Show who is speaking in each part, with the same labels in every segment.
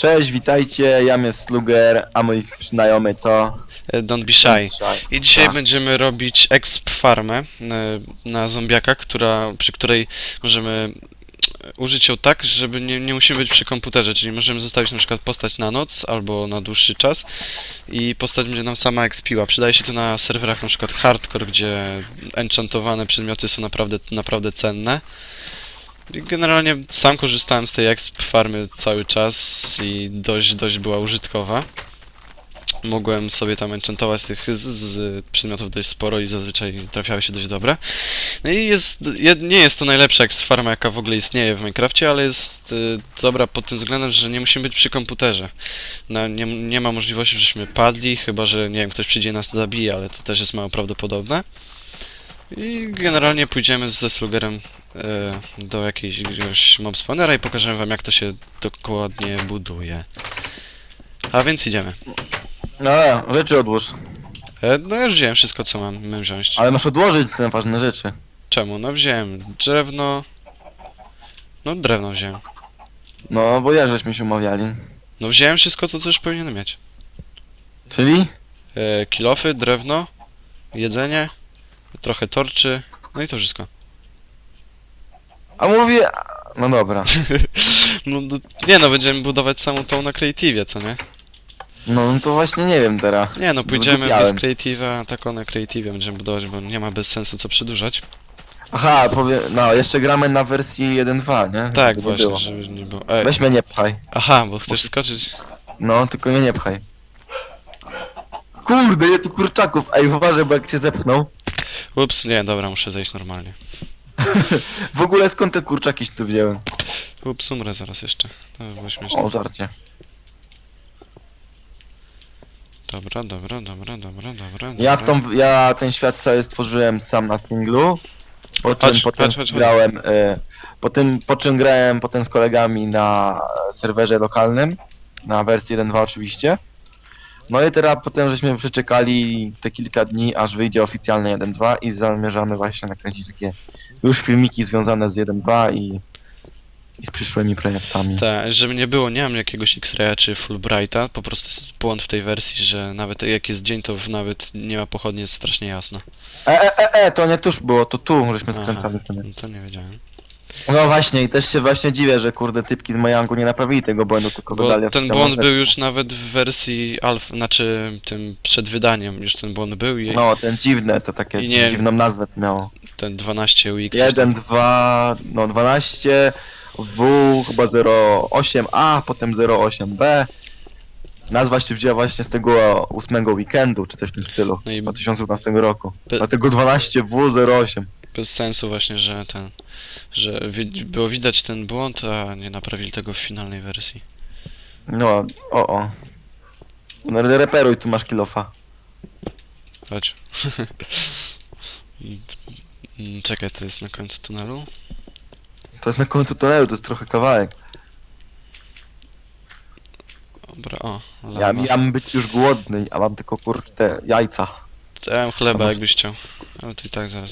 Speaker 1: Cześć, witajcie, ja jest Sluger, a moi znajomy to...
Speaker 2: E, Don't be shy. I dzisiaj
Speaker 1: Tak.
Speaker 2: będziemy robić exp farmę e, na zombiaka, która, przy której możemy e, użyć ją tak, żeby nie, nie musimy być przy komputerze, czyli możemy zostawić na przykład postać na noc albo na dłuższy czas i postać będzie nam sama expiła. Przydaje się to na serwerach na przykład hardcore, gdzie enchantowane przedmioty są naprawdę, naprawdę cenne. Generalnie sam korzystałem z tej exp farmy cały czas i dość, dość była użytkowa. Mogłem sobie tam enchantować tych z, z przedmiotów dość sporo i zazwyczaj trafiały się dość dobre. No i jest, je, nie jest to najlepsza exp farma jaka w ogóle istnieje w Minecrafcie, ale jest y, dobra pod tym względem, że nie musimy być przy komputerze. No, nie, nie ma możliwości, żeśmy padli, chyba że nie wiem, ktoś przyjdzie i nas zabije, ale to też jest mało prawdopodobne. I generalnie pójdziemy ze Slugerem e, do jakiegoś mob spawnera i pokażemy wam jak to się dokładnie buduje. A więc idziemy.
Speaker 1: No, rzeczy odłóż.
Speaker 2: E, no ja już wziąłem wszystko co mam, mam wziąć.
Speaker 1: Ale masz odłożyć te ważne rzeczy.
Speaker 2: Czemu? No wziąłem drewno. No drewno wziąłem.
Speaker 1: No, bo jak żeśmy się umawiali.
Speaker 2: No wziąłem wszystko co już powinienem mieć.
Speaker 1: Czyli?
Speaker 2: E, kilofy, drewno, jedzenie, trochę torczy, no i to wszystko.
Speaker 1: A mówię... No dobra.
Speaker 2: No, no nie no, będziemy budować samą tą na creative, co nie?
Speaker 1: No, no to właśnie nie wiem teraz.
Speaker 2: Nie no, pójdziemy
Speaker 1: Zgubiałem.
Speaker 2: bez creative'a, tak na creative będziemy budować, bo nie ma bez sensu co przedłużać.
Speaker 1: Aha, powie... No, jeszcze gramy na wersji 1.2, nie?
Speaker 2: Tak,
Speaker 1: Żeby
Speaker 2: właśnie,
Speaker 1: było.
Speaker 2: żeby nie było. E,
Speaker 1: Weź mnie nie pchaj.
Speaker 2: aha, bo chcesz skoczyć.
Speaker 1: No, tylko mnie nie pchaj. Kurde, je tu kurczaków. Ej, uważaj, bo jak cię zepchnął.
Speaker 2: Ups, nie, dobra, muszę zejść normalnie.
Speaker 1: W ogóle skąd te kurczaki się tu wzięły?
Speaker 2: Ups, umrę zaraz jeszcze. To by było śmieszne.
Speaker 1: O, żarcie.
Speaker 2: Dobra, dobra, dobra, dobra, dobra.
Speaker 1: Ja, w
Speaker 2: dobra.
Speaker 1: tą, ja ten świat cały stworzyłem sam na singlu. Po czym
Speaker 2: Chodź,
Speaker 1: potem
Speaker 2: chodź, chodź, chodź.
Speaker 1: grałem. E, po, tym, po czym grałem potem z kolegami na serwerze lokalnym. Na wersji 1.2 oczywiście. No i teraz potem żeśmy przeczekali te kilka dni, aż wyjdzie oficjalny 1.2 i zamierzamy właśnie nakręcić takie już filmiki związane z 1.2 i, i z przyszłymi projektami.
Speaker 2: Tak, żeby nie było, nie mam jakiegoś X-Raya czy Fulbrighta, po prostu jest błąd w tej wersji, że nawet jak jest dzień, to nawet nie ma pochodni, jest strasznie jasno.
Speaker 1: E, e, e, e, to nie tuż było, to tu żeśmy
Speaker 2: Aha,
Speaker 1: skręcali wtedy.
Speaker 2: no to nie wiedziałem.
Speaker 1: No właśnie i też się właśnie dziwię, że kurde typki z Majangu nie naprawili tego błędu, tylko
Speaker 2: Bo
Speaker 1: dodali
Speaker 2: ten
Speaker 1: oficjalną
Speaker 2: błąd był
Speaker 1: wersję.
Speaker 2: już nawet w wersji alfa, znaczy tym przed wydaniem już ten błąd był i
Speaker 1: No, ten dziwne, to takie
Speaker 2: I nie-
Speaker 1: dziwną nazwę to miało.
Speaker 2: ten 12 UX. coś
Speaker 1: 1,
Speaker 2: tam.
Speaker 1: 2, no 12, W chyba 08, A, potem 08B. Nazwa się wzięła właśnie z tego ósmego weekendu, czy coś w tym stylu,
Speaker 2: No i
Speaker 1: 2012 roku. Dlatego 12W08.
Speaker 2: Bez sensu właśnie, że ten, że wi- było widać ten błąd, a nie naprawili tego w finalnej wersji.
Speaker 1: No, o o. No, reperuj, tu masz kilofa.
Speaker 2: Chodź. Mm, Czekaj, to jest na końcu tunelu?
Speaker 1: To jest na końcu tunelu, to jest trochę kawałek.
Speaker 2: Dobra, o.
Speaker 1: Ja,
Speaker 2: lawa.
Speaker 1: ja mam być już głodny, a mam tylko kurde jajca.
Speaker 2: Ja mam chleba, jakbyś chciał. Ale to i tak zaraz.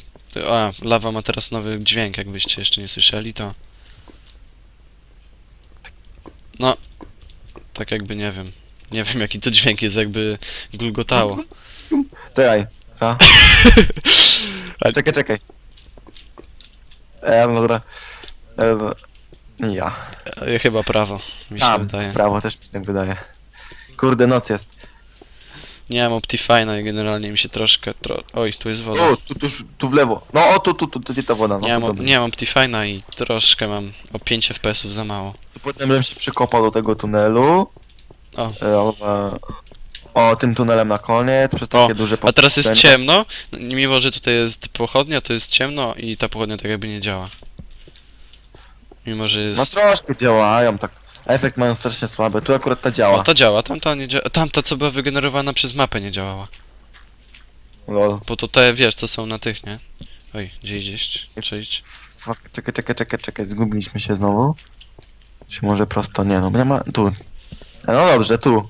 Speaker 2: A, lawa ma teraz nowy dźwięk, jakbyście jeszcze nie słyszeli, to... No, tak jakby nie wiem. Nie wiem jaki to dźwięk jest, jakby gulgotało.
Speaker 1: Czekaj. A? Czekaj, czekaj. E, no dobra. E, no, ja.
Speaker 2: E, Chyba prawo, mi się
Speaker 1: Tam,
Speaker 2: wydaje.
Speaker 1: prawo też mi się tak wydaje. Kurde, noc jest.
Speaker 2: Nie mam Optifine'a i generalnie mi się troszkę... Tro... Oj, tu jest woda.
Speaker 1: O, tu, tu, tu w lewo. No, o, tu, tu, tu, tu gdzie ta woda? No,
Speaker 2: nie,
Speaker 1: to
Speaker 2: mam, nie mam Optifine'a i troszkę mam o 5 FPS-ów za mało.
Speaker 1: Tu potem bym się przykopał do tego tunelu.
Speaker 2: O.
Speaker 1: E, o, e, o, tym tunelem na koniec, przez takie
Speaker 2: O,
Speaker 1: duże
Speaker 2: A teraz jest ciemno, mimo że tutaj jest pochodnia, to jest ciemno i ta pochodnia tak jakby nie działa. Mimo, że jest...
Speaker 1: No troszkę działają, tak. Efekt mają strasznie słaby. Tu akurat ta działa.
Speaker 2: O, to działa, tamta nie działa. Tamta, co była wygenerowana przez mapę, nie działała.
Speaker 1: Lol.
Speaker 2: Bo to te, wiesz, co są na tych, nie? Oj, gdzie iść? Cześć.
Speaker 1: Fuck, czekaj, czekaj, czekaj, czekaj, zgubiliśmy się znowu. Czy może prosto? Nie no, nie ma... Tu. E, No dobrze, tu.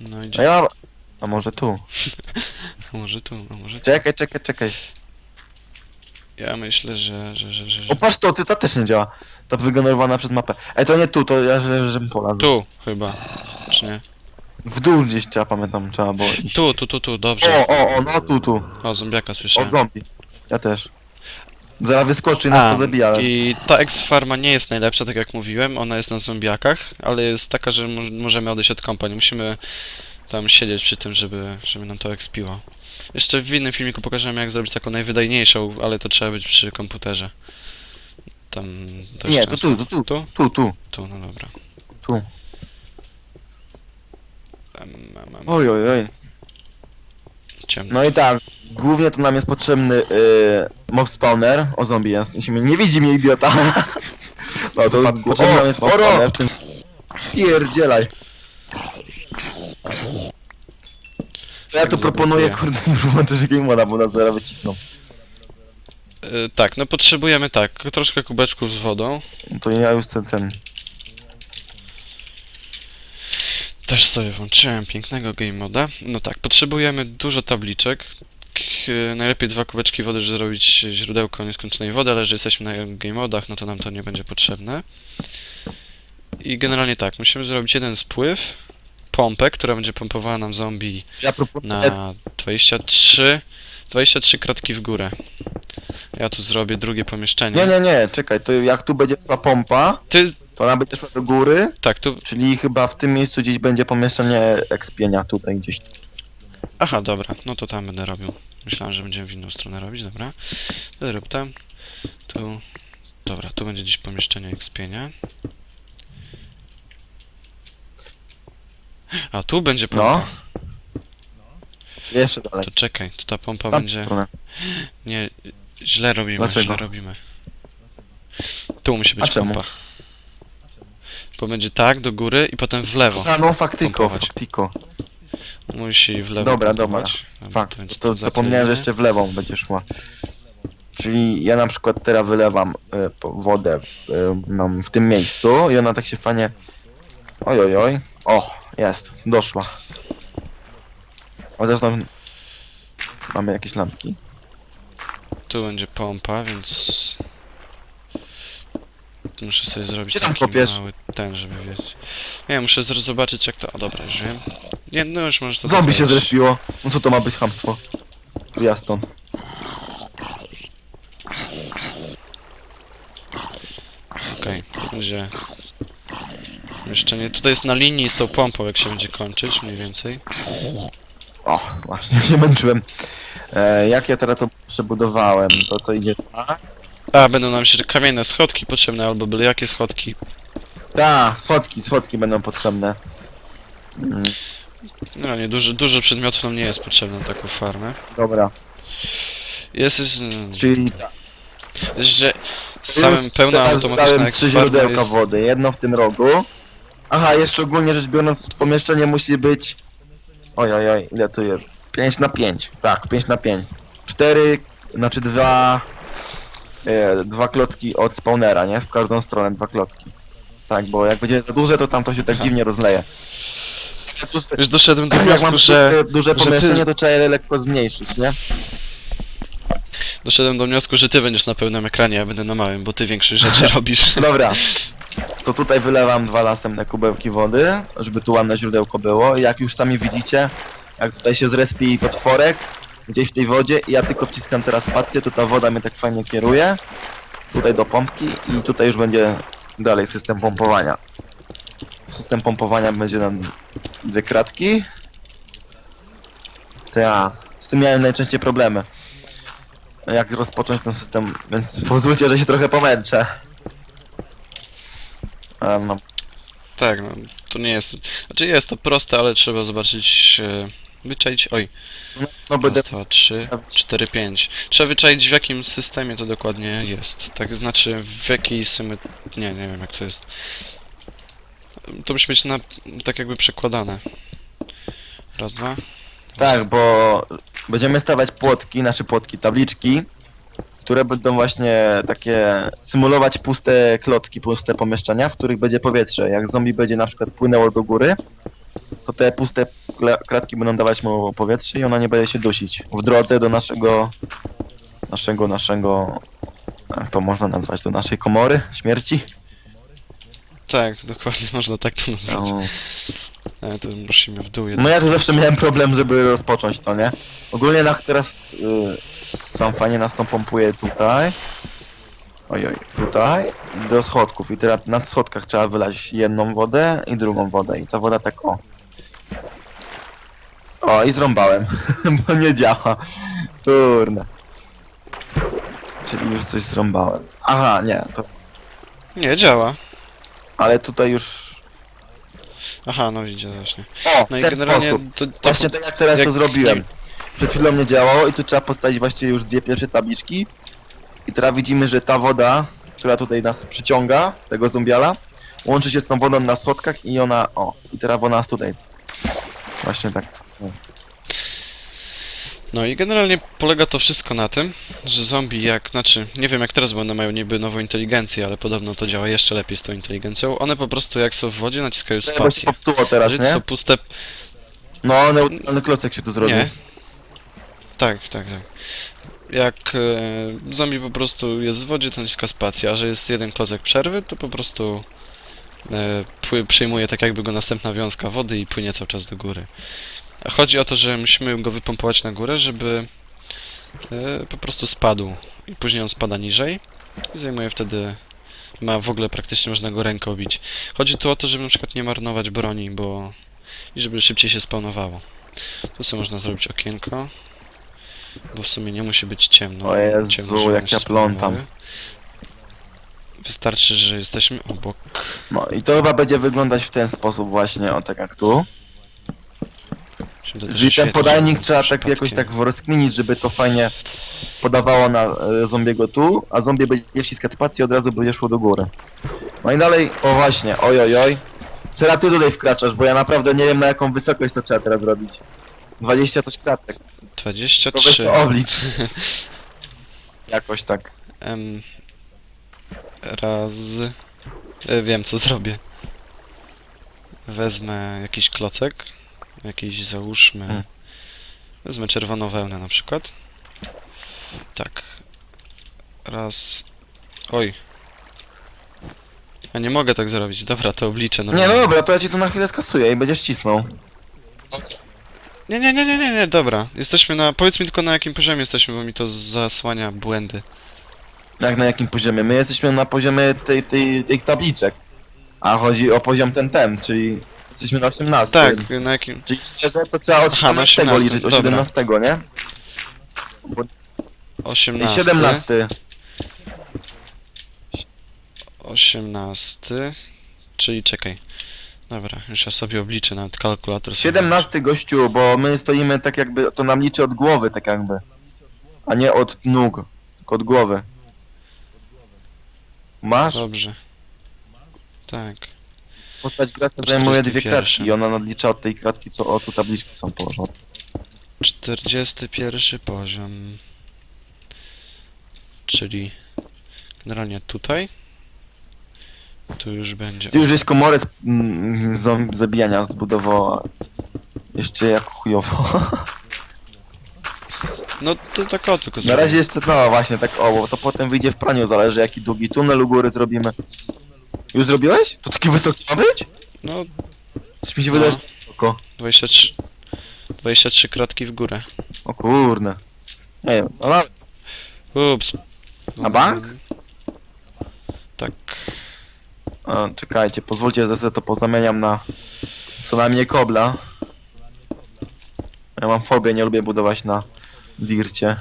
Speaker 2: No
Speaker 1: A
Speaker 2: idzie.
Speaker 1: ja... A może tu?
Speaker 2: A może tu, a może tu.
Speaker 1: Czekaj, czekaj, czekaj.
Speaker 2: Ja myślę, że, że, że, że.
Speaker 1: O patrz to, ty ta też nie działa. Ta wygenerowana przez mapę. Ej, to nie tu, to ja że- żebym polazł.
Speaker 2: Tu chyba, czy nie?
Speaker 1: W dół gdzieś trzeba, pamiętam, trzeba było iść.
Speaker 2: Tu, tu, tu, tu, dobrze.
Speaker 1: O, o, o, no tu, tu.
Speaker 2: O, zombiaka
Speaker 1: O,
Speaker 2: słyszałem.
Speaker 1: zombie. Ja też. Zaraz wyskoczy i nas
Speaker 2: A,
Speaker 1: to zabija, ale...
Speaker 2: i ta X-Farma nie jest najlepsza, tak jak mówiłem, ona jest na zombiakach, ale jest taka, że mo- możemy odejść od kompa, nie musimy tam siedzieć przy tym, żeby, żeby nam to expiło. Jeszcze w innym filmiku pokażemy, jak zrobić taką najwydajniejszą, ale to trzeba być przy komputerze. Tam dość
Speaker 1: Nie, to
Speaker 2: często.
Speaker 1: tu, to tu.
Speaker 2: Tu?
Speaker 1: Tu, tu,
Speaker 2: Tu, no dobra.
Speaker 1: tu.
Speaker 2: Em, em, em,
Speaker 1: Oj, oj, oj.
Speaker 2: Ciemno.
Speaker 1: No i tak, głównie to nam jest potrzebny yy, mob spawner. O, zombie jest. Jeśli mnie nie widzi mnie idiota. No to potrzebny nam jest mob spawner. w tym- Pierdzielaj. To ja
Speaker 2: Tak
Speaker 1: tu proponuję,
Speaker 2: zablokuję.
Speaker 1: kurde, już włączyć game moda, bo nas zaraz wycisną.
Speaker 2: Y, tak, no potrzebujemy tak, troszkę kubeczków z wodą.
Speaker 1: To ja już chcę ten...
Speaker 2: Też sobie włączyłem pięknego game moda. No tak, potrzebujemy dużo tabliczek. K- najlepiej dwa kubeczki wody, żeby zrobić źródełko nieskończonej wody, ale że jesteśmy na game modach, no to nam to nie będzie potrzebne. I generalnie tak, musimy zrobić jeden spływ, pompę, która będzie pompowała nam zombie
Speaker 1: Ja proponuję...
Speaker 2: na 23, 23 kratki w górę. Ja tu zrobię drugie pomieszczenie.
Speaker 1: Nie, nie, nie, czekaj, to jak tu będzie szła pompa,
Speaker 2: Ty,
Speaker 1: to ona będzie szła do góry,
Speaker 2: tak, tu,
Speaker 1: czyli chyba w tym miejscu gdzieś będzie pomieszczenie ekspienia, tutaj gdzieś.
Speaker 2: Aha, dobra, no to tam będę robił. Myślałem, że będziemy w inną stronę robić, dobra. To tam. Tu. Dobra, tu będzie gdzieś pomieszczenie ekspienia. A tu będzie pompa.
Speaker 1: No. Czyli jeszcze dalej.
Speaker 2: To czekaj, to ta pompa
Speaker 1: Tam
Speaker 2: będzie.
Speaker 1: stronę.
Speaker 2: Nie, źle robimy,
Speaker 1: Dlaczego?
Speaker 2: źle robimy. Tu musi
Speaker 1: A
Speaker 2: być
Speaker 1: czemu?
Speaker 2: pompa. Bo będzie tak do góry i potem w lewo.
Speaker 1: A no faktyko,
Speaker 2: Pompować.
Speaker 1: faktiko.
Speaker 2: Musi w lewo.
Speaker 1: Dobra, dobra.
Speaker 2: pompować.
Speaker 1: Fakt, to
Speaker 2: tu
Speaker 1: zapomniałem, że jeszcze w lewą będzie szła. Czyli ja na przykład teraz wylewam po- wodę e, nam w tym miejscu i ona tak się fajnie... Oj, oj, oj. O, jest, doszła. O, zresztą mamy jakieś lampki.
Speaker 2: Tu będzie pompa, więc... Muszę sobie zrobić
Speaker 1: Gdzie tam
Speaker 2: taki
Speaker 1: kopiesz?
Speaker 2: mały ten, żeby wiedzieć. Nie, muszę zro- zobaczyć jak to... O, dobra, już wiem. Nie, no już możesz to
Speaker 1: Zombie się
Speaker 2: zobaczyć.
Speaker 1: zrespiło. No co to ma być chamstwo? Ja stąd.
Speaker 2: Okej, to będzie... Jeszcze nie... Tutaj jest na linii z tą pompą, jak się będzie kończyć, mniej więcej.
Speaker 1: O, właśnie się męczyłem. E, jak ja teraz to przebudowałem, to to idzie tak.
Speaker 2: A, będą nam jeszcze kamienne schodki potrzebne, albo byle jakie schodki.
Speaker 1: Tak, schodki, schodki będą potrzebne. Mm,
Speaker 2: No nie, dużo, dużo przedmiotów nam nie jest potrzebne na taką farmę.
Speaker 1: dobra,
Speaker 2: Jest, jest, mm,
Speaker 1: czyli tak.
Speaker 2: jest że samym pełna
Speaker 1: teraz
Speaker 2: automatyczna
Speaker 1: dodałem trzy źródełka wody, jedno w tym rogu. Aha, jeszcze ogólnie rzecz biorąc, pomieszczenie musi być... Oj, oj, oj, ile tu jest? 5 na 5, tak, 5 na 5. 4, znaczy dwa... E, dwa klocki od spawnera, nie? W każdą stronę dwa klocki. Tak, bo jak będzie za duże, to tam to się tak
Speaker 2: Aha.
Speaker 1: dziwnie rozleje. Tu-
Speaker 2: Już doszedłem do
Speaker 1: Jak mam
Speaker 2: wniosku, że...
Speaker 1: duże, duże
Speaker 2: że ty-
Speaker 1: pomieszczenie, to trzeba je lekko zmniejszyć, nie?
Speaker 2: Doszedłem do wniosku, że ty będziesz na pełnym ekranie, ja będę na małym, bo ty większych rzeczy robisz.
Speaker 1: Dobra. To tutaj wylewam dwa następne kubełki wody, żeby tu ładne źródełko było. Jak już sami widzicie, jak tutaj się zrespi potworek gdzieś w tej wodzie i ja tylko wciskam teraz spację, to ta woda mnie tak fajnie kieruje. Tutaj do pompki i tutaj już będzie dalej system pompowania. System pompowania będzie na dwie kratki. To ja z tym miałem najczęściej problemy. Jak rozpocząć ten system, więc pozwólcie, że się trochę pomęczę. A, no,
Speaker 2: tak, no, to nie jest... Znaczy jest to proste, ale trzeba zobaczyć... E, wyczaić... Oj,
Speaker 1: no będę...
Speaker 2: raz, dwa, trzy, cztery, pięć. Trzeba wyczaić w jakim systemie to dokładnie jest. Tak znaczy w jakiej symy... Nie, nie wiem jak to jest. To musi być na... tak jakby przekładane. Raz, dwa.
Speaker 1: Tak, bo będziemy stawiać płotki, znaczy płotki, tabliczki, które będą właśnie takie symulować puste klocki, puste pomieszczenia, w których będzie powietrze. Jak zombie będzie na przykład płynęło do góry, to te puste kla- kratki będą dawać mu powietrze i ona nie będzie się dusić w drodze do naszego naszego, naszego, jak to można nazwać, do naszej komory śmierci.
Speaker 2: Tak, dokładnie można tak to nazwać.
Speaker 1: No,
Speaker 2: Ale to musimy w dół
Speaker 1: no
Speaker 2: jednak.
Speaker 1: ja tu zawsze miałem problem, żeby rozpocząć to, nie? Ogólnie na, teraz y, tam fajnie nas tą pompuje tutaj. Ojoj, tutaj do schodków i teraz na schodkach trzeba wylać jedną wodę i drugą wodę i ta woda tak o. O i zrąbałem, bo nie działa. Kurna. Czyli już coś zrąbałem. Aha, nie, to...
Speaker 2: Nie, działa.
Speaker 1: Ale tutaj już...
Speaker 2: Aha, no widzicie właśnie.
Speaker 1: O,
Speaker 2: No i
Speaker 1: ten
Speaker 2: generalnie
Speaker 1: sposób.
Speaker 2: to, to,
Speaker 1: Właśnie tak jak teraz
Speaker 2: jak
Speaker 1: to zrobiłem. Przed chwilą nie działało i tu trzeba postawić właściwie już dwie pierwsze tabliczki. I teraz widzimy, że ta woda, która tutaj nas przyciąga, tego zombiala, łączy się z tą wodą na schodkach i ona, o, i teraz woda nas tutaj. Właśnie tak.
Speaker 2: No i generalnie polega to wszystko na tym, że zombie jak, znaczy, nie wiem jak teraz, bo one mają niby nową inteligencję, ale podobno to działa jeszcze lepiej z tą inteligencją. One po prostu jak są w wodzie naciskają
Speaker 1: To
Speaker 2: spację.
Speaker 1: popsuło teraz,
Speaker 2: Jeżeli to
Speaker 1: nie?
Speaker 2: są puste...
Speaker 1: No, neutralny klocek się tu zrobił.
Speaker 2: Nie. Tak, tak, tak. Jak e, zombie po prostu jest w wodzie, to naciska spację, a że jest jeden klocek przerwy, to po prostu e, przyjmuje tak jakby go następna wiązka wody i płynie cały czas do góry. Chodzi o to, że musimy go wypompować na górę, żeby e, po prostu spadł i później on spada niżej i zajmuje wtedy ma w ogóle praktycznie można go ręką bić. Chodzi tu o to, żeby na przykład nie marnować broni, bo i żeby szybciej się spawnowało. Tu sobie można zrobić okienko, bo w sumie nie musi być ciemno.
Speaker 1: O Jezu,
Speaker 2: Ciemno,
Speaker 1: jak ja plątam.
Speaker 2: spawnowały. Wystarczy, że jesteśmy obok.
Speaker 1: No i to chyba będzie wyglądać w ten sposób właśnie, o tak jak tu.
Speaker 2: Czyli
Speaker 1: ten podajnik trzeba tak jakoś tak rozkminić, żeby to fajnie podawało na e, zombiego tu, a zombie będzie wciskać spację od razu będzie szło do góry. No i dalej, o właśnie, oj oj oj. Teraz ty tutaj wkraczasz, bo ja naprawdę nie wiem na jaką wysokość to trzeba teraz robić. 20 to weź
Speaker 2: 23.
Speaker 1: to oblicz. Jakoś tak.
Speaker 2: Em, raz. E, Wiem co zrobię. Wezmę jakiś klocek. Jakiś załóżmy.
Speaker 1: Hmm.
Speaker 2: Wezmę czerwoną wełnę na przykład. Tak. Raz. Oj. Ja nie mogę tak zrobić. Dobra, to obliczę
Speaker 1: Nie
Speaker 2: normalnie.
Speaker 1: no dobra, to ja ci to na chwilę skasuję i będziesz cisnął.
Speaker 2: Nie, nie, nie, nie, nie, nie, dobra. Jesteśmy na. Powiedz mi tylko na jakim poziomie jesteśmy, bo mi to zasłania błędy.
Speaker 1: Jak na jakim poziomie? My jesteśmy na poziomie tej, tej, tych tabliczek. A chodzi o poziom ten ten, czyli jesteśmy na 18.
Speaker 2: Tak, na jakim.
Speaker 1: Czyli szczerze to trzeba od
Speaker 2: Aha, na
Speaker 1: 17
Speaker 2: 18,
Speaker 1: liczyć, od
Speaker 2: dobra.
Speaker 1: 17, nie? Bo
Speaker 2: 18.
Speaker 1: 17.
Speaker 2: 18. Czyli czekaj. Dobra, już ja sobie obliczę nawet kalkulator. sobie
Speaker 1: 17 gościu, bo my stoimy tak jakby, to nam liczy od głowy tak jakby. A nie od nóg, tylko od głowy. Masz?
Speaker 2: Dobrze. Tak.
Speaker 1: Postać gracza zajmuje dwie
Speaker 2: 41.
Speaker 1: kratki i ona nadlicza od tej kratki, co o tu tabliczki są położone.
Speaker 2: 41 poziom. Czyli generalnie tutaj. Tu już będzie.
Speaker 1: Ty już żeś komorec mm, zom- zabijania zbudowała. Jeszcze jak chujowo.
Speaker 2: No to tak o tylko
Speaker 1: Na
Speaker 2: zrobię.
Speaker 1: razie jeszcze no właśnie tak o, bo to potem wyjdzie w praniu, zależy jaki długi tunel u góry zrobimy. Już zrobiłeś? To taki wysoki ma być?
Speaker 2: No
Speaker 1: Coś mi się
Speaker 2: No.
Speaker 1: wydaje, że wysoko.
Speaker 2: 23. 23 kratki w górę.
Speaker 1: O kurde. Nie wiem, no nawet.
Speaker 2: Ups.
Speaker 1: Na bank?
Speaker 2: Tak.
Speaker 1: A, czekajcie, pozwólcie, że sobie to pozamieniam na co najmniej kobla. Ja mam fobię, nie lubię budować na dircie.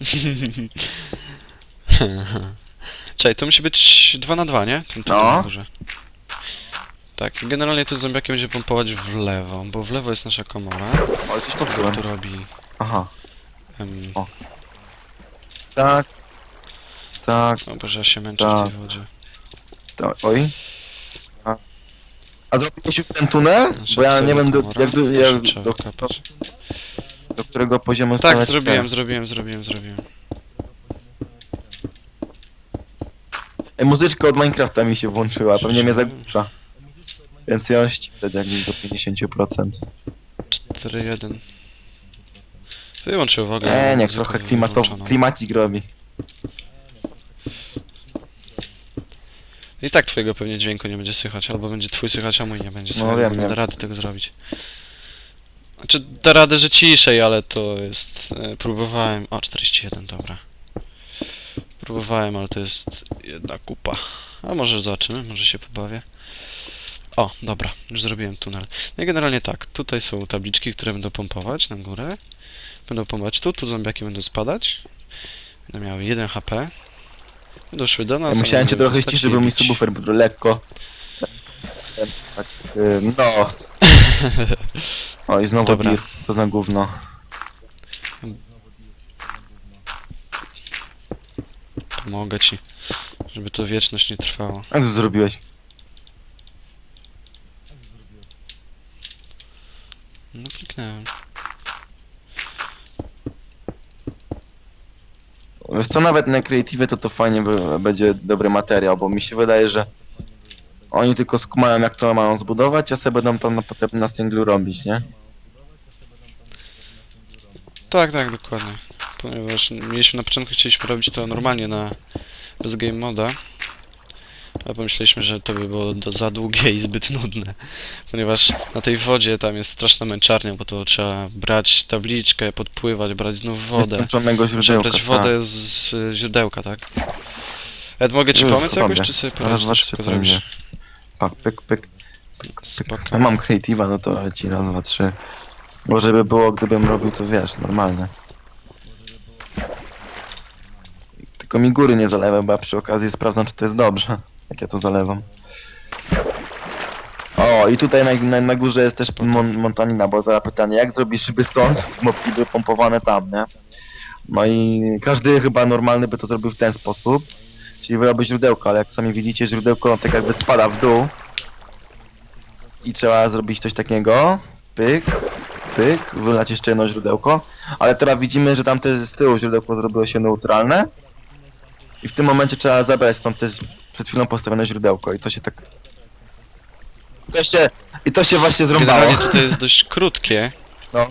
Speaker 2: Czekaj, to musi być 2 na 2 nie? Ten
Speaker 1: No.
Speaker 2: na górze. Tak, generalnie to zombiaki będzie pompować w lewo, bo w lewo jest nasza komora.
Speaker 1: Ale coś
Speaker 2: która
Speaker 1: popsułem.
Speaker 2: tu robi...
Speaker 1: Aha.
Speaker 2: em,
Speaker 1: O. Tak. Tak,
Speaker 2: o Boże, ja się męczę
Speaker 1: Tak.
Speaker 2: w tej wodzie.
Speaker 1: tak, oj. A, a zrobiłeś już ten tunel?
Speaker 2: Znaczy,
Speaker 1: Bo ja nie wiem do, jak do,
Speaker 2: Jeszcze
Speaker 1: jak,
Speaker 2: trzeba
Speaker 1: do, do którego poziomu
Speaker 2: Tak,
Speaker 1: stawiać
Speaker 2: zrobiłem,
Speaker 1: te-
Speaker 2: zrobiłem, zrobiłem, zrobiłem.
Speaker 1: Ej, muzyczka od Minecrafta mi się włączyła, pewnie mnie zagłusza. Więc ja ściszę jak do 50%.
Speaker 2: 4-1. Wyłączył w ogóle.
Speaker 1: Nie, niech
Speaker 2: muzykę
Speaker 1: trochę klimato,
Speaker 2: wyłączoną.
Speaker 1: klimacik robi.
Speaker 2: I tak twojego pewnie dźwięku nie będzie słychać, albo będzie twój słychać, a mój nie będzie
Speaker 1: No
Speaker 2: słychać,
Speaker 1: wiem,
Speaker 2: nie
Speaker 1: wiem.
Speaker 2: da rady tego zrobić. Znaczy, da radę, że ciszej, ale to jest... E, próbowałem... O, 41, dobra. Próbowałem, ale to jest jedna kupa. A może zobaczymy, może się pobawię. O, dobra, już zrobiłem tunel. No i generalnie tak, tutaj są tabliczki, które będą pompować na górę. Będą pompować tu, tu zombiaki będą spadać. Będą miały 1 HP. Będą szły do nas.
Speaker 1: Ja musiałem cię trochę ściszyć, bo mi subwoofer był lekko. Tak, no. O i znowu
Speaker 2: Dobra.
Speaker 1: dirt, co za gówno.
Speaker 2: Pomogę ci, żeby to wieczność nie trwało.
Speaker 1: Jak to zrobiłeś?
Speaker 2: No kliknąłem.
Speaker 1: Wiesz co, nawet na Creative to to fajnie by, będzie dobry materiał, bo mi się wydaje, że oni tylko skumają jak to mają zbudować, a sobie będą tam na, potem na singlu robić, nie?
Speaker 2: Tak, tak, dokładnie. Ponieważ mieliśmy na początku, chcieliśmy robić to normalnie na bez game moda. Ale pomyśleliśmy, że to by było do, za długie i zbyt nudne. Ponieważ na tej wodzie tam jest straszna męczarnia, bo to trzeba brać tabliczkę, podpływać, brać znów wodę. Trzeba brać
Speaker 1: tak.
Speaker 2: wodę z, z źródełka, tak? Ed, mogę ci
Speaker 1: Już
Speaker 2: pomóc jakoś,
Speaker 1: robię.
Speaker 2: czy sobie
Speaker 1: Raz,
Speaker 2: poradzisz,
Speaker 1: trzy,
Speaker 2: szybko zrobisz?
Speaker 1: Pak, pyk, pyk.
Speaker 2: Spoko.
Speaker 1: Ja mam Creative'a, no to leci raz, dwa, trzy. Bo żeby było, gdybym robił to wiesz, normalnie. Tylko mi góry nie zalewam, bo ja przy okazji sprawdzam, czy to jest dobrze, jak ja to zalewam. O, i tutaj na, na, na górze jest też mon, montanina, bo teraz pytanie, jak zrobić szyby stąd, mogliby pompowane tam, nie? No i każdy chyba normalny by to zrobił w ten sposób, czyli wyrobić źródełko, ale jak sami widzicie, źródełko tak jakby spada w dół, i trzeba zrobić coś takiego. Pyk, pyk, wylać jeszcze jedno źródełko. Ale teraz widzimy, że tamte z tyłu źródełko zrobiło się neutralne. I w tym momencie trzeba zabrać stąd też przed chwilą postawione źródełko i to się tak... To się... I to się właśnie zrąbało.
Speaker 2: Generalnie tutaj jest dość krótkie.
Speaker 1: No.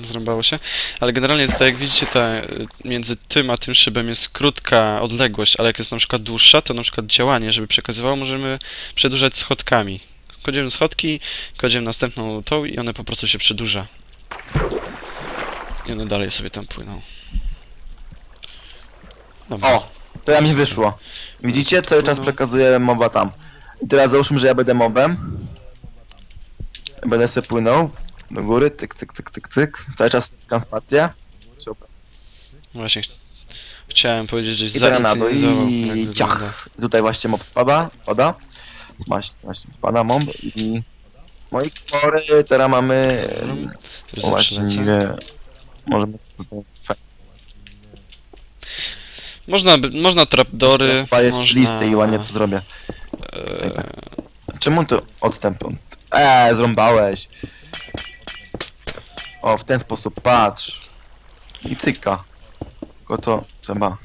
Speaker 2: Zrąbało się. Ale generalnie tutaj, jak widzicie, ta, y, między tym a tym szybem jest krótka odległość, ale jak jest na przykład dłuższa, to na przykład działanie, żeby przekazywało, możemy przedłużać schodkami. Kładziemy schodki, kładziemy następną tą i one po prostu się przedłuża. I one dalej sobie tam płyną. Dobra.
Speaker 1: O, to ja mi wyszło. Widzicie? Cały czas
Speaker 2: No.
Speaker 1: przekazuję moba tam. I teraz załóżmy, że ja będę mobem. Będę se płynął do góry, tyk, tyk, tyk, tyk, tyk. Cały czas ściskam spację.
Speaker 2: Właśnie ch chciałem powiedzieć, żeś
Speaker 1: I teraz na dół i
Speaker 2: wygląda.
Speaker 1: ciach. Tutaj właśnie mob spada, spada. Właśnie, właśnie spada mob i... Moi kory, teraz mamy... O,
Speaker 2: zawsze lecę.
Speaker 1: właściwie... Możemy tutaj...
Speaker 2: Można, by- można trapdory,
Speaker 1: Chyba jest
Speaker 2: można...
Speaker 1: listy i ładnie to zrobię.
Speaker 2: e,
Speaker 1: tak. Czemu to odstęp? Eee, zrąbałeś. O, w ten sposób, patrz. I cyka. Tylko to trzeba.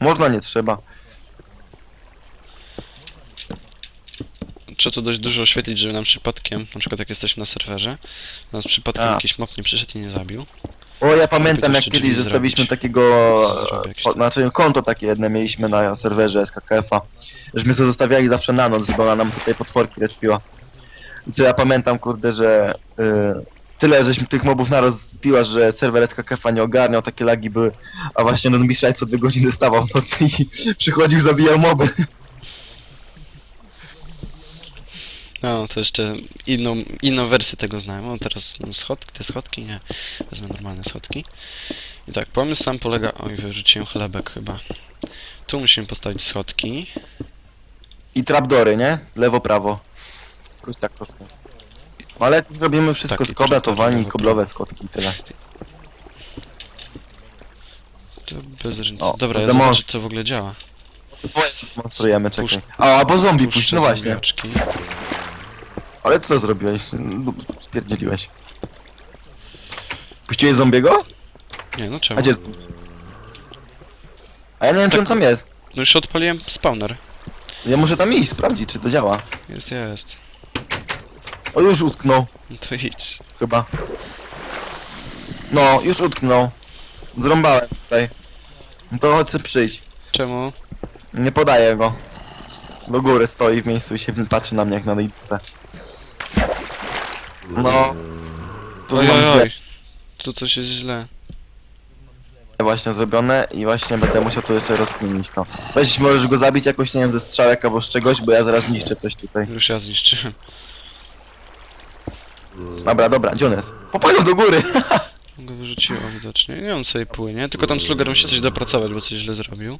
Speaker 1: Można, nie trzeba.
Speaker 2: Trzeba to dość dużo oświetlić, żeby nam przypadkiem, na przykład jak jesteśmy na serwerze, nas przypadkiem
Speaker 1: A.
Speaker 2: jakiś mob nie przyszedł i nie zabił.
Speaker 1: O, ja pamiętam jak kiedyś zostawiliśmy
Speaker 2: zrobić.
Speaker 1: takiego, o, znaczy konto takie jedne mieliśmy na serwerze SKKF-a, żeśmy sobie zostawiali zawsze na noc, żeby ona nam tutaj potworki respiła. I co ja pamiętam, kurde, że y, tyle żeśmy tych mobów naraz piła, że serwer SKKF-a nie ogarniał, takie lagi były, a właśnie no Miszaj co dwie godziny stawał w nocy i przychodził, zabijał moby.
Speaker 2: No, to jeszcze inną, inną wersję tego znałem. O, teraz no, schodki, te schodki, nie. Wezmę normalne schodki. I tak, pomysł sam polega... Oj, wyrzuciłem chlebek chyba. Tu musimy postawić schodki.
Speaker 1: I trapdory, nie? Lewo, prawo. Jakoś tak prosto. No ale zrobimy wszystko
Speaker 2: Tak, i
Speaker 1: z kobla, to
Speaker 2: trapdory,
Speaker 1: walnij
Speaker 2: lewo,
Speaker 1: koblowe skotki i tyle.
Speaker 2: To bez różnicy.
Speaker 1: O,
Speaker 2: Dobra, ja zobaczę, to w ogóle działa.
Speaker 1: Demonstrujemy, czekaj.
Speaker 2: Puszcz-
Speaker 1: A, albo zombie
Speaker 2: Puszczę
Speaker 1: puść, no właśnie.
Speaker 2: zombiaczki.
Speaker 1: Ale co zrobiłeś? Spierdzieliłeś. Puściłeś zombiego?
Speaker 2: Nie, no czemu?
Speaker 1: A gdzie jest? A ja nie wiem, czy on tam jest.
Speaker 2: No już odpaliłem spawner.
Speaker 1: Ja muszę tam iść, sprawdzić, czy to działa.
Speaker 2: Jest, jest.
Speaker 1: O, już utknął,
Speaker 2: No to idź.
Speaker 1: chyba. No, już utknął. Zrąbałem tutaj. No to chodź sobie przyjdź.
Speaker 2: Czemu?
Speaker 1: Nie podaję go. Do góry stoi w miejscu i się patrzy na mnie jak na idiotę. No. Tu
Speaker 2: Oj,
Speaker 1: mam
Speaker 2: oj,
Speaker 1: źle
Speaker 2: oj. Tu coś jest źle.
Speaker 1: właśnie zrobione i właśnie będę musiał tu jeszcze rozkminić to. Weź, możesz go zabić jakoś, nie wiem, ze strzałek albo z czegoś, bo ja zaraz niszczę coś tutaj.
Speaker 2: Już ja zniszczyłem.
Speaker 1: Dobra, dobra, gdzie on jest? Popłynął do góry!
Speaker 2: Go wyrzuciło widocznie. Nie, on sobie płynie. Tylko tam Sluger musi coś dopracować, bo coś źle zrobił.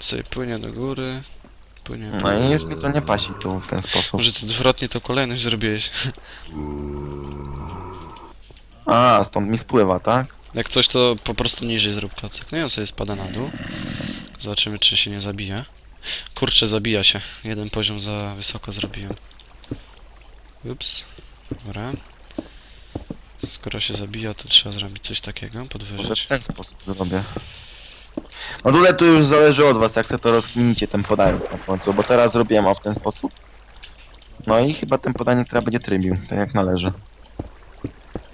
Speaker 2: Sobie płynie do góry. Płynie.
Speaker 1: No
Speaker 2: płynie.
Speaker 1: i już mi to nie pasi tu w ten sposób.
Speaker 2: Może ty odwrotnie to kolejność zrobiłeś.
Speaker 1: A, stąd mi spływa, tak?
Speaker 2: Jak coś, to po prostu niżej zrób klocek. No i on sobie spada na dół. Zobaczymy, czy się nie zabija. Kurczę, zabija się. Jeden poziom za wysoko zrobiłem. Ups. Dobra. Skoro się zabija, to trzeba zrobić coś takiego,
Speaker 1: Może
Speaker 2: podwyżyć.
Speaker 1: w ten sposób zrobię. No tyle tu już zależy od was, jak sobie to rozkminicie ten podanie na końcu, bo teraz zrobiłem o w ten sposób. No i chyba ten podanie teraz będzie trybił, tak jak należy.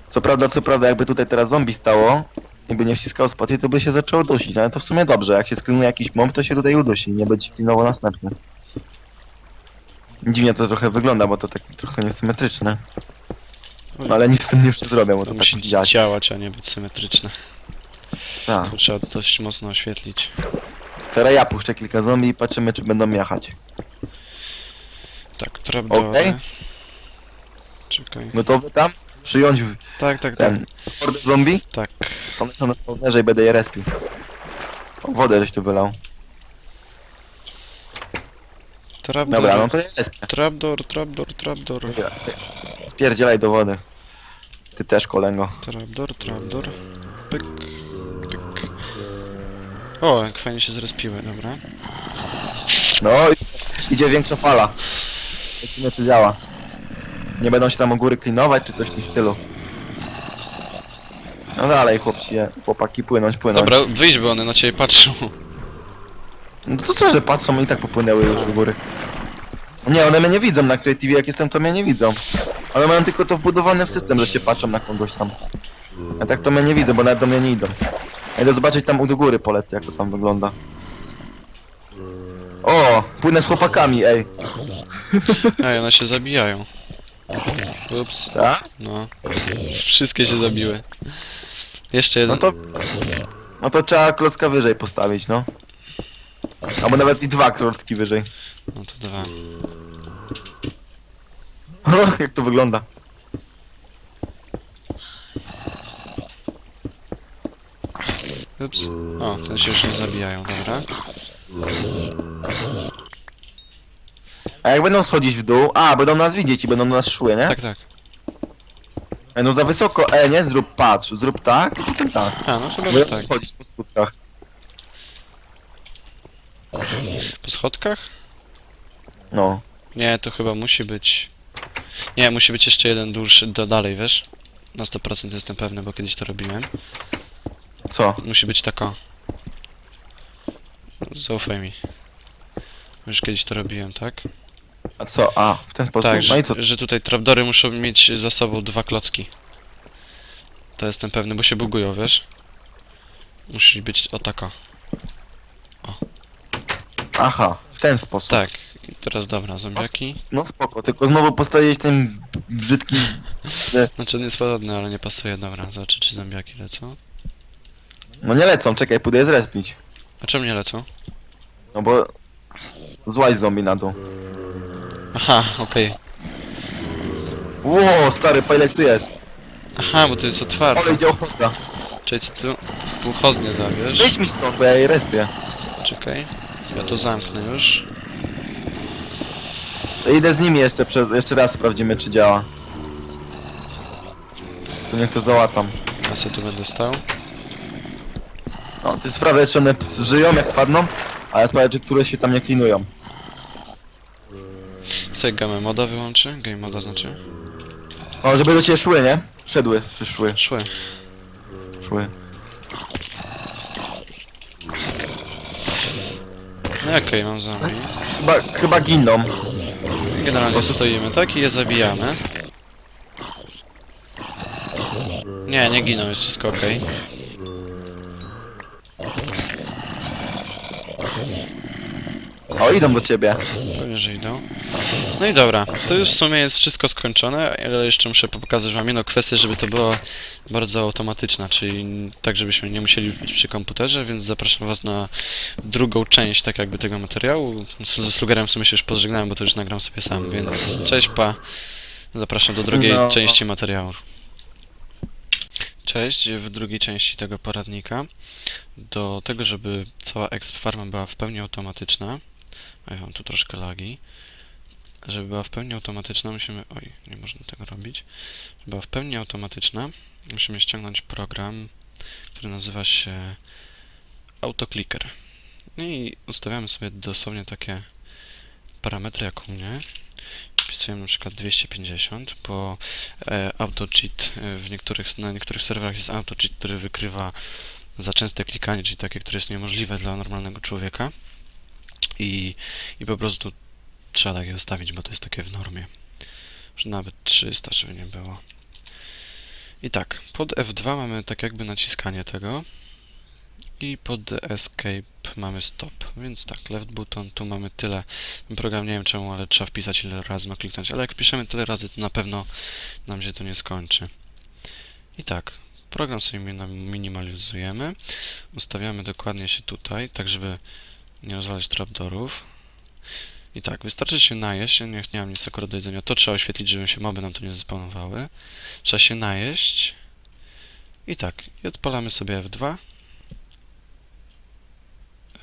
Speaker 1: Co prawda, co prawda, jakby tutaj teraz zombie stało, jakby nie wciskał spacji, to by się zaczęło dusić, ale to w sumie dobrze, jak się sklinuje jakiś mob, to się tutaj udusi, nie będzie klinował następny. Dziwnie to trochę wygląda, bo to tak trochę niesymetryczne. No ale nic z tym już nie zrobię, bo
Speaker 2: To
Speaker 1: to tak
Speaker 2: musi
Speaker 1: musi działać.
Speaker 2: działać, a nie być symetryczne.
Speaker 1: Tak.
Speaker 2: To trzeba dość mocno oświetlić.
Speaker 1: Teraz ja puszczę kilka zombie i patrzymy, czy będą jechać.
Speaker 2: Tak, trapdory.
Speaker 1: Okej.
Speaker 2: Czekaj.
Speaker 1: Gotowy tam? Przyjąć w-
Speaker 2: Tak, tak, tak.
Speaker 1: ten hordę zombie?
Speaker 2: Tak.
Speaker 1: Stanę sobie na spawnerze i będę je respił. O, wodę żeś tu wylał.
Speaker 2: Trapdoor.
Speaker 1: Dobra, no to ja respię.
Speaker 2: Trapdoor, trapdoor,
Speaker 1: Spierdzielaj do wody. Ty też, kolego.
Speaker 2: Trapdoor, trapdoor. Pyk. O, jak fajnie się zrespiły, dobra.
Speaker 1: No idzie większa fala. Zobaczymy, czy działa. Nie będą się tam u góry klinować, czy coś w tym stylu. No dalej, chłopci, chłopaki, płynąć, płynąć.
Speaker 2: Dobra, wyjdź, bo one na ciebie patrzą.
Speaker 1: No to co, że patrzą i tak popłynęły już u góry. Nie, one mnie nie widzą na Creative, jak jestem, to mnie nie widzą. One mają tylko to wbudowane w system, że się patrzą na kogoś tam. A tak to mnie nie widzą, bo nawet do mnie nie idą. Idę zobaczyć tam u do góry polecę, jak to tam wygląda. O, płynę z chłopakami, ej.
Speaker 2: Ej, one się zabijają. Ups,
Speaker 1: Tak?
Speaker 2: no. Wszystkie się zabiły. Jeszcze jeden.
Speaker 1: No to... No to trzeba klocka wyżej postawić, no. Albo nawet i dwa klocki wyżej.
Speaker 2: No to dwa.
Speaker 1: jak to wygląda.
Speaker 2: Ups. O, ten się już nie zabijają, dobra.
Speaker 1: A jak będą schodzić w dół... A, będą nas widzieć i będą nas szły, nie?
Speaker 2: Tak, tak.
Speaker 1: E, no za wysoko, e, nie? Zrób, patrz, zrób tak i potem tak.
Speaker 2: A, no że
Speaker 1: Będą
Speaker 2: tak.
Speaker 1: schodzić po skutkach.
Speaker 2: Po schodkach?
Speaker 1: No.
Speaker 2: Nie, to chyba musi być... Nie, musi być jeszcze jeden dłuższy, do dalej, wiesz? Na 100% jestem pewny, bo kiedyś to robiłem.
Speaker 1: Co?
Speaker 2: Musi być taka... Zaufaj mi. Już kiedyś to robiłem, tak?
Speaker 1: A co? A, w ten sposób?
Speaker 2: Tak,
Speaker 1: no i
Speaker 2: że,
Speaker 1: co?
Speaker 2: że tutaj trapdory muszą mieć za sobą dwa klocki. To jestem pewny, bo się bugują, wiesz? Musi być o taka.
Speaker 1: Aha, w ten sposób.
Speaker 2: Tak. I teraz dobra, zombiaki.
Speaker 1: No spoko, tylko znowu postawiłeś ten brzydki...
Speaker 2: Znaczy on jest podobny, ale nie pasuje. Dobra, zobaczę czy zombiaki lecą.
Speaker 1: No nie lecą, czekaj, pójdę je zrespić.
Speaker 2: A czemu nie lecą?
Speaker 1: No bo... Złaź zombie na dół.
Speaker 2: Aha, okej.
Speaker 1: Ło, stary, pa ile tu jest?
Speaker 2: Aha, bo to jest otwarte.
Speaker 1: Ale idzie ochota.
Speaker 2: Czekaj, tu półchodnie zabierz.
Speaker 1: Wyjdź mi stąd, bo ja je respię.
Speaker 2: Czekaj. Ja to zamknę już.
Speaker 1: Idę z nimi jeszcze przez, jeszcze raz sprawdzimy czy działa. To niech to załatam.
Speaker 2: Ja sobie tu będę stał.
Speaker 1: No, ty sprawdzaj czy one żyją jak spadną, a ja sprawdzę czy które się tam nie klinują.
Speaker 2: Sobie game moda wyłączy. Game moda znaczy.
Speaker 1: O, żeby do ciebie szły, nie? Szedły, czy szły,
Speaker 2: Szły.
Speaker 1: szły.
Speaker 2: No okej, mam zombie.
Speaker 1: Chyba, chyba giną.
Speaker 2: Generalnie
Speaker 1: prostu-
Speaker 2: stoimy tak i je zabijamy. Nie, nie giną, jest wszystko ok.
Speaker 1: O, idą do ciebie.
Speaker 2: Pewnie, że idą. No i dobra, to już w sumie jest wszystko skończone, ale jeszcze muszę pokazać wam jedną kwestię, żeby to było bardzo automatyczne, czyli tak, żebyśmy nie musieli być przy komputerze, więc zapraszam was na drugą część, tak jakby tego materiału. Ze Slugerem w sumie się już pożegnałem, bo to już nagram sobie sam, więc cześć, pa. Zapraszam do drugiej
Speaker 1: No.
Speaker 2: części materiału. Cześć, w drugiej części tego poradnika. Do tego, żeby cała exp farma była w pełni automatyczna, ja mam tu troszkę lagi, żeby była w pełni automatyczna, musimy... Oj, nie można tego robić. Żeby była w pełni automatyczna, musimy ściągnąć program, który nazywa się AutoClicker. I ustawiamy sobie dosłownie takie parametry jak u mnie. Wpisujemy na przykład 250, bo e, AutoCheat e, w niektórych, na niektórych serwerach jest AutoCheat, który wykrywa za częste klikanie, czyli takie, które jest niemożliwe dla normalnego człowieka. I, i po prostu trzeba takie ustawić, bo to jest takie w normie. Że nawet 300, żeby nie było. I tak, pod F2 mamy tak jakby naciskanie tego i pod Escape mamy stop, więc tak, left button, tu mamy tyle. Ten program nie wiem czemu, ale trzeba wpisać ile razy ma kliknąć, ale jak wpiszemy tyle razy, to na pewno nam się to nie skończy. I tak, program sobie min- minimalizujemy, ustawiamy dokładnie się tutaj, tak żeby nie rozwalać trapdorów. I tak, wystarczy się najeść, ja nie, nie mam nic akurat do jedzenia, to trzeba oświetlić, żeby się moby nam tu nie zespawnowały. Trzeba się najeść. I tak, i odpalamy sobie F2.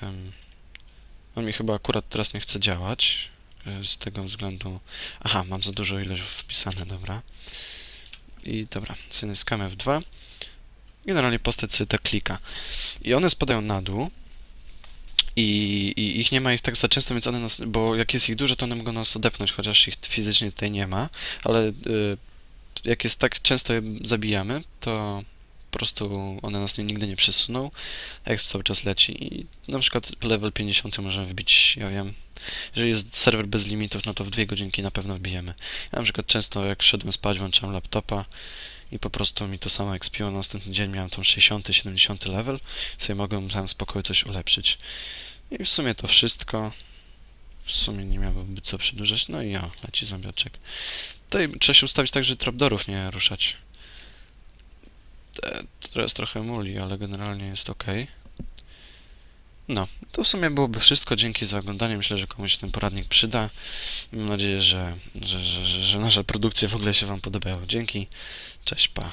Speaker 2: Em, on mi chyba akurat teraz nie chce działać, e, z tego względu... Aha, mam za dużo ilość wpisane, dobra. I dobra, sobie naciskamy F2. Generalnie postać sobie tak klika. I one spadają na dół. I, I ich nie ma ich tak za często, więc one nas, bo jak jest ich dużo, to one mogą nas odepchnąć, chociaż ich fizycznie tutaj nie ma, ale y, jak jest tak często je zabijamy, to po prostu one nas nigdy nie przesuną, jak cały czas leci i na przykład level 50 możemy wbić, ja wiem, jeżeli jest serwer bez limitów, no to w dwie godzinki na pewno wbijemy. Ja na przykład często jak szedłem spać, włączałem laptopa i po prostu mi to samo expiło, następny dzień miałem tam 60, 70 level, sobie mogłem tam spokojnie coś ulepszyć. I w sumie to wszystko. W sumie nie miałoby co przedłużać. No i o, leci zombiaczek. Tutaj trzeba się ustawić tak, żeby nie ruszać. Te, to jest trochę muli, ale generalnie jest ok. No, to w sumie byłoby wszystko. Dzięki za oglądanie. Myślę, że komuś ten poradnik przyda. Mam nadzieję, że, że, że, że nasze produkcje w ogóle się Wam podobają. Dzięki. Cześć, pa.